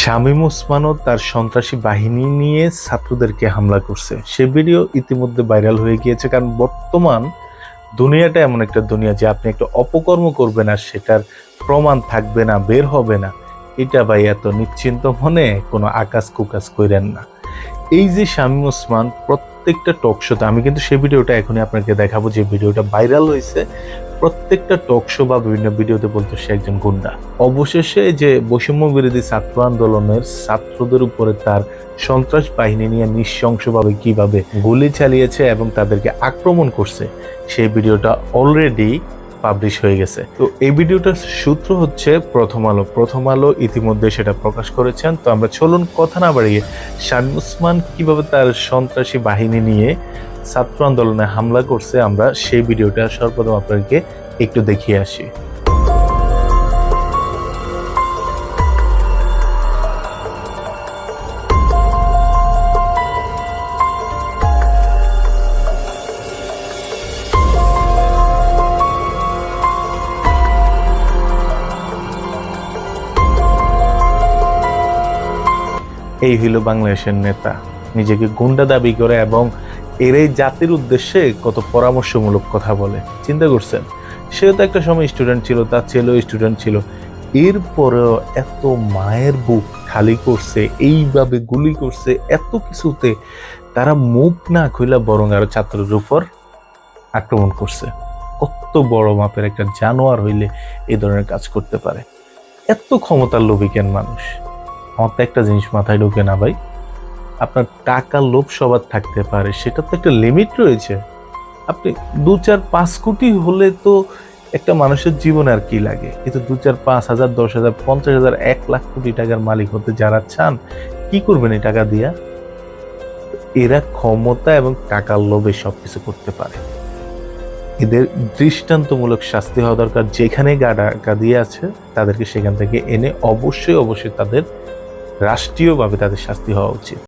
শামীম ওসমানও তার সন্ত্রাসী বাহিনী নিয়ে ছাত্রদেরকে হামলা করছে। সে ভিডিও ইতিমধ্যে ভাইরাল হয়ে গিয়েছে, কারণ বর্তমান দুনিয়াটা এমন একটা দুনিয়া যে আপনি একটা অপকর্ম করবেন আর সেটার প্রমাণ থাকবে না, বের হবে না। এটা ভাই এত নিশ্চিন্ত মনে কোনো আকাশ কুকাশ করেন না। এই যে শামীম ওসমান প্রত্যেকটা টক শোতে আমি কিন্তু সেই ভিডিওটা এখনই আপনাকে দেখাবো, যে ভিডিওটা ভাইরাল হয়েছে। প্রত্যেকটা টক শো বা বিভিন্ন ভিডিওতে বলতো সে একজন গুন্ডা। অবশেষে যে বৈষম্য বিরোধী ছাত্র আন্দোলনের ছাত্রদের উপরে তার সন্ত্রাস বাহিনী নিয়ে নৃশংসভাবে কীভাবে গুলি চালিয়েছে এবং তাদেরকে আক্রমণ করছে, সেই ভিডিওটা অলরেডি পাবলিশ হয়ে গেছে। তো এই ভিডিওটার সূত্র হচ্ছে, প্রথম আলো প্রথম আলো ইতিমধ্যে সেটা প্রকাশ করেছেন। তো আমরা চলুন কথা না বাড়িয়ে শামী উসমান কীভাবে তার সন্ত্রাসী বাহিনী নিয়ে ছাত্র আন্দোলনে হামলা করছে, আমরা সেই ভিডিওটা সর্বপ্রথম আপনাদেরকে একটু দেখিয়ে আসি। এই হইল বাংলাদেশের নেতা। নিজেকে গুন্ডা দাবি করে এবং এর এই জাতির উদ্দেশ্যে কত পরামর্শমূলক কথা বলে। চিন্তা করছেন? সেও তো একটা সময় স্টুডেন্ট ছিল, তার ছেলেও স্টুডেন্ট ছিল। এরপরেও এত মায়ের বুক খালি করছে, এইভাবে গুলি করছে, এত কিছুতে তারা মুখ না খুইলা বরং আরও ছাত্রের উপর আক্রমণ করছে। কত বড় মাপের একটা জানোয়ার হইলে এই ধরনের কাজ করতে পারে। এত ক্ষমতার লোভী কেন মানুষ? আমার তো একটা জিনিস মাথায় ঢোকে না ভাই? আপনার টাকার লোভ সবার থাকতে পারে সেটা তো একটা লিমিট রয়েছে। আপনি দু চার পাঁচ কোটি হলে তো একটা মানুষের জীবন আর কি লাগে? কিন্তু দু চার পাঁচ হাজার, দশ হাজার, পঞ্চাশ হাজার, এক লাখ কোটি টাকার মালিক হতে যারা চান, কি করবেন এই টাকা দিয়া? এরা ক্ষমতা এবং টাকার লোভে সবকিছু করতে পারে। এদের দৃষ্টান্তমূলক শাস্তি হওয়া দরকার। যেখানে গাডা গাদিয়ে আছে, তাদেরকে সেখান থেকে এনে অবশ্যই অবশ্যই তাদের রাষ্ট্রীয়ভাবে তাদের শাস্তি হওয়া উচিত।